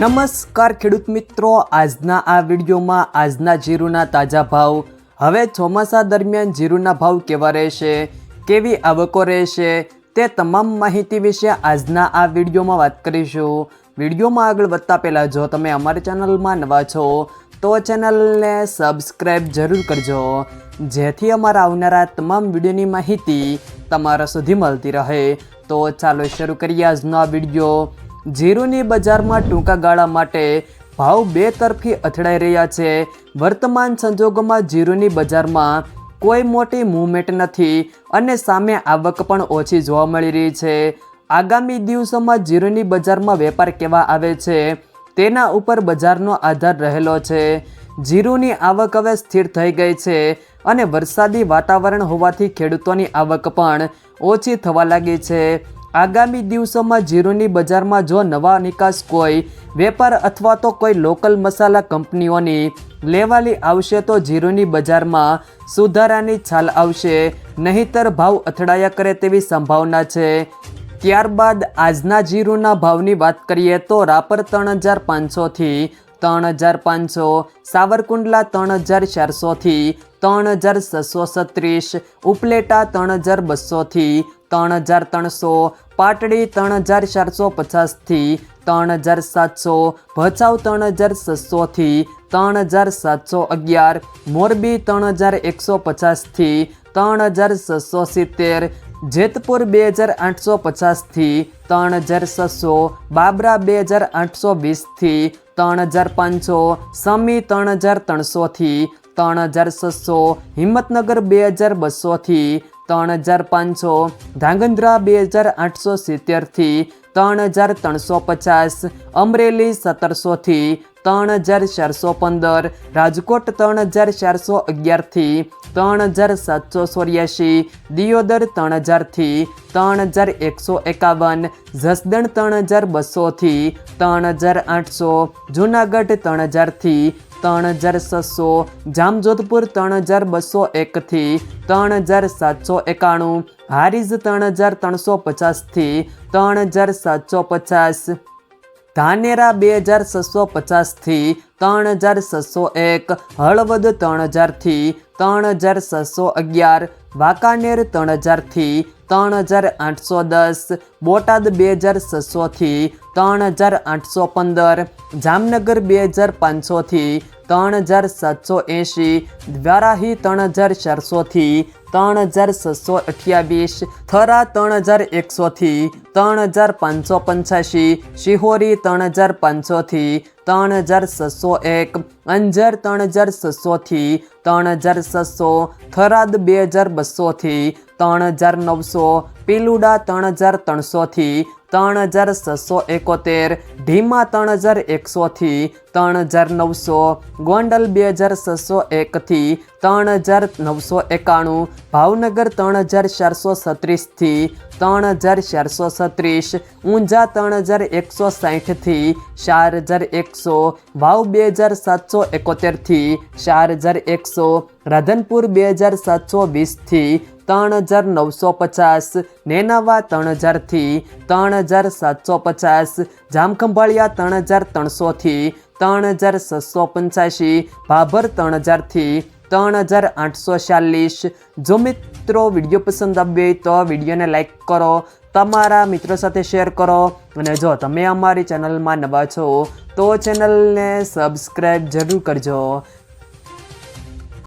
નમસ્કાર ખેડૂત મિત્રો, આજના આ વિડીયોમાં આજના જીરુના તાજા ભાવ. હવે ચોમાસા દરમિયાન જીરુના ભાવ કેવા રહેશે, કેવી આવકો રહેશે, તે તમામ માહિતી વિશે આજના આ વિડીયોમાં વાત કરીશું. વિડીયોમાં આગળ વધતા પહેલાં જો તમે અમારી ચેનલમાં નવા છો, તો ચેનલને સબસ્ક્રાઈબ જરૂર કરજો. જેથી અમારા આવનારા તમામ વિડીયોની માહિતી તમારા સુધી મળતી રહે. તો ચાલો શરૂ કરીએ આજનો આ વીડિયો. જીરુની બજારમાં ટૂંકા ગાળા માટે ભાવ બે તરફી અથડાઈ રહ્યા છે. વર્તમાન સંજોગોમાં જીરુની બજારમાં કોઈ મોટી મૂવમેન્ટ નથી અને સામે આવક પણ ઓછી જોવા મળી રહી છે. આગામી દિવસોમાં જીરુની બજારમાં વેપાર કેવા આવે છે તેના ઉપર બજારનો આધાર રહેલો છે. જીરુની આવક હવે સ્થિર થઈ ગઈ છે અને વરસાદી વાતાવરણ હોવાથી ખેડૂતોની આવક પણ ઓછી થવા લાગી છે. આગામી દિવસોમાં જીરુની બજારમાં જો નવા નિકાસ કોઈ વેપાર અથવા તો કોઈ લોકલ મસાલા કંપનીઓની લેવાલી આવશે તો જીરુની બજારમાં સુધારાની છાલ આવશે. નહીતર ભાવ અથડાયા કરે તેવી સંભાવના છે. ત્યારબાદ આજના જીરુના ભાવની વાત કરીએ તો રાપર ત્રણ હજાર પાંચસોથી ત્રણ હજાર પાંચસો, સાવરકુંડલા ત્રણ હજાર ચારસોથી ત્રણ હજાર છસો છત્રીસ, ઉપલેટા ત્રણ હજાર બસોથી ત્રણ હજાર ત્રણસો પાટડી ત્રણ હજાર ચારસો પચાસથી ત્રણ હજાર સાતસો ભચાઉ ત્રણ હજાર છસોથી ત્રણ હજાર સાતસો અગિયાર મોરબી ત્રણ હજાર એકસો પચાસથી ત્રણ હજાર છસો સિત્તેર જેતપુર બે હજાર આઠસો પચાસથી ત્રણ હજાર છસો બાબરા બે હજાર આઠસો વીસથી ત્રણ હજાર પાંચસો સમી ત્રણ હજાર ત્રણસોથી ત્રણ હજાર છસો હિંમતનગર બે હજાર બસોથી ત્રણ હજાર પાંચસો ધાંગધ્રા બે હજાર આઠસો સિત્તેરથી ત્રણ હજાર ત્રણસો પચાસ અમરેલી સત્તરસોથી ત્રણ હજાર ચારસો પંદર રાજકોટ ત્રણ હજાર ચારસો અગિયારથી ત્રણ હજાર સાતસો ચોર્યાસી દિયોદર ત્રણ હજારથી ત્રણ હજાર એકસો એકાવન જસદણ ત્રણ હજાર બસોથી ત્રણ હજાર આઠસો જુનાગઢ ત્રણ હજારથી ત્રણ હજાર છસો જામજોધપુર ત્રણ હજાર બસો એકથી ત્રણ હજાર સાતસો એકાણું હારીજ ત્રણ હજાર ત્રણસો પચાસથી ત્રણ હજાર સાતસો પચાસ ધાનેરા બે હજાર છસો પચાસથી ત્રણ હજાર છસો એક, હળવદ ત્રણ હજારથી ત્રણ હજાર છસો અગિયાર, વાંકાનેર ત્રણ હજારથી ત્રણ હજાર આઠસો દસ, બોટાદ બે હજાર છસોથી ત્રણ હજાર આઠસો પંદર, જામનગર બે હજાર પાંચસોથી ત્રણ હજાર સાતસો એંશી દ્વારાહી ત્રણ હજાર ચારસોથી ત્રણ હજાર છસો અઠ્યાવીસ થરા ત્રણ હજાર એકસોથી ત્રણ હજાર પાંચસો પંચ્યાસી શિહોરી ત્રણ હજાર પાંચસોથી ત્રણ હજાર છસો એક અંજર ત્રણ હજાર છસોથી ત્રણ હજાર છસો થરાદ બે હજાર બસોથી ત્રણ હજાર નવસો પિલુડા ત્રણ હજાર ત્રણસોથી ત્રણ હજાર છસો એકોતેર ઢીમા ત્રણ હજાર એકસોથી ત્રણ હજાર નવસો, ગોંડલ બે હજાર છસો એકથી ત્રણ હજાર નવસો એકાણું, ભાવનગર ત્રણ હજાર ચારસો છત્રીસથી ત્રણ હજાર ચારસો છત્રીસ, ઊંઝા ત્રણ હજાર એકસો સાહીઠથી ચાર હજાર એકસો, વાવ બે હજાર સાતસો એકોતેરથી ચાર હજાર એકસો, રાધનપુર બે હજાર સાતસો વીસથી ત્રણ હજાર નવસો પચાસ, નેનાવા ત્રણ હજારથી ત્રણ હજાર સાતસો પચાસ, જામખંભાળિયા ત્રણ હજાર ત્રણસોથી ત્રણ હજાર છસો પંચ્યાસી, ભાભર ત્રણ હજારથી ત્રણ હજાર આઠસો ચાલીસ જો મિત્રો વીડિયો પસંદ આવ્યો હોય તો વિડીયોને લાઇક કરો, તમારા મિત્રો સાથે શેર કરો અને જો તમે અમારી ચેનલમાં નવા છો તો ચેનલને સબસ્ક્રાઈબ જરૂર કરજો.